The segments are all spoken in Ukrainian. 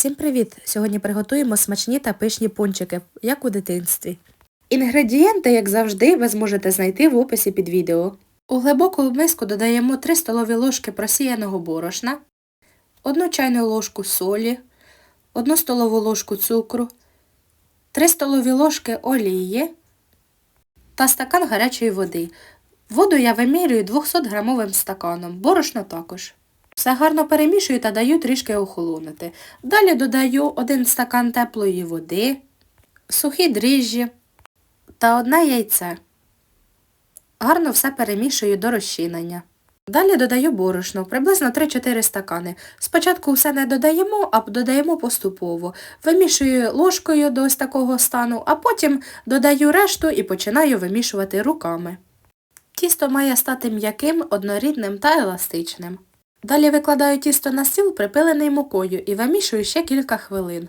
Всім привіт! Сьогодні приготуємо смачні та пишні пончики, як у дитинстві. Інгредієнти, як завжди, ви зможете знайти в описі під відео. У глибоку миску додаємо 3 столові ложки просіяного борошна, 1 чайну ложку солі, 1 столову ложку цукру, 3 столові ложки олії та стакан гарячої води. Воду я вимірюю 200 грамовим стаканом, борошно також. Все гарно перемішую та даю трішки охолонути. Далі додаю 1 стакан теплої води, сухі дріжджі та одне яйце. Гарно все перемішую до розчинення. Далі додаю борошно, приблизно 3-4 стакани. Спочатку все не додаємо, а додаємо поступово. Вимішую ложкою до ось такого стану, а потім додаю решту і починаю вимішувати руками. Тісто має стати м'яким, однорідним та еластичним. Далі викладаю тісто на стіл, припилений мукою, і вимішую ще кілька хвилин.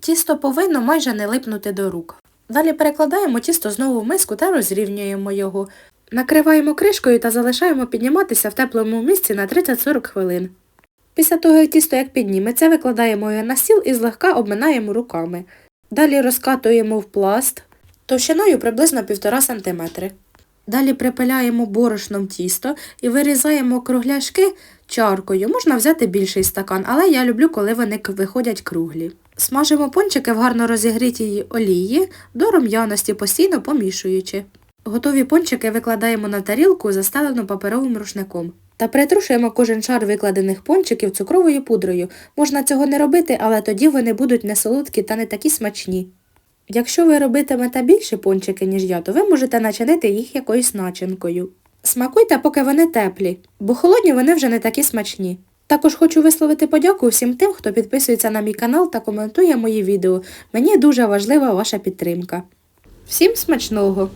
Тісто повинно майже не липнути до рук. Далі перекладаємо тісто знову в миску та розрівнюємо його. Накриваємо кришкою та залишаємо підніматися в теплому місці на 30-40 хвилин. Після того, як тісто як підніметься, викладаємо його на стіл і злегка обминаємо руками. Далі розкатуємо в пласт товщиною приблизно 1,5 см. Далі припиляємо борошном тісто і вирізаємо кругляшки чаркою. Можна взяти більший стакан, але я люблю, коли вони виходять круглі. Смажимо пончики в гарно розігрітій олії до рум'яності, постійно помішуючи. Готові пончики викладаємо на тарілку, застелену паперовим рушником. Та притрушуємо кожен шар викладених пончиків цукровою пудрою. Можна цього не робити, але тоді вони будуть не солодкі та не такі смачні. Якщо ви робитимете більше пончики, ніж я, то ви можете начинити їх якоюсь начинкою. Смакуйте, поки вони теплі, бо холодні вони вже не такі смачні. Також хочу висловити подяку всім тим, хто підписується на мій канал та коментує мої відео. Мені дуже важлива ваша підтримка. Всім смачного!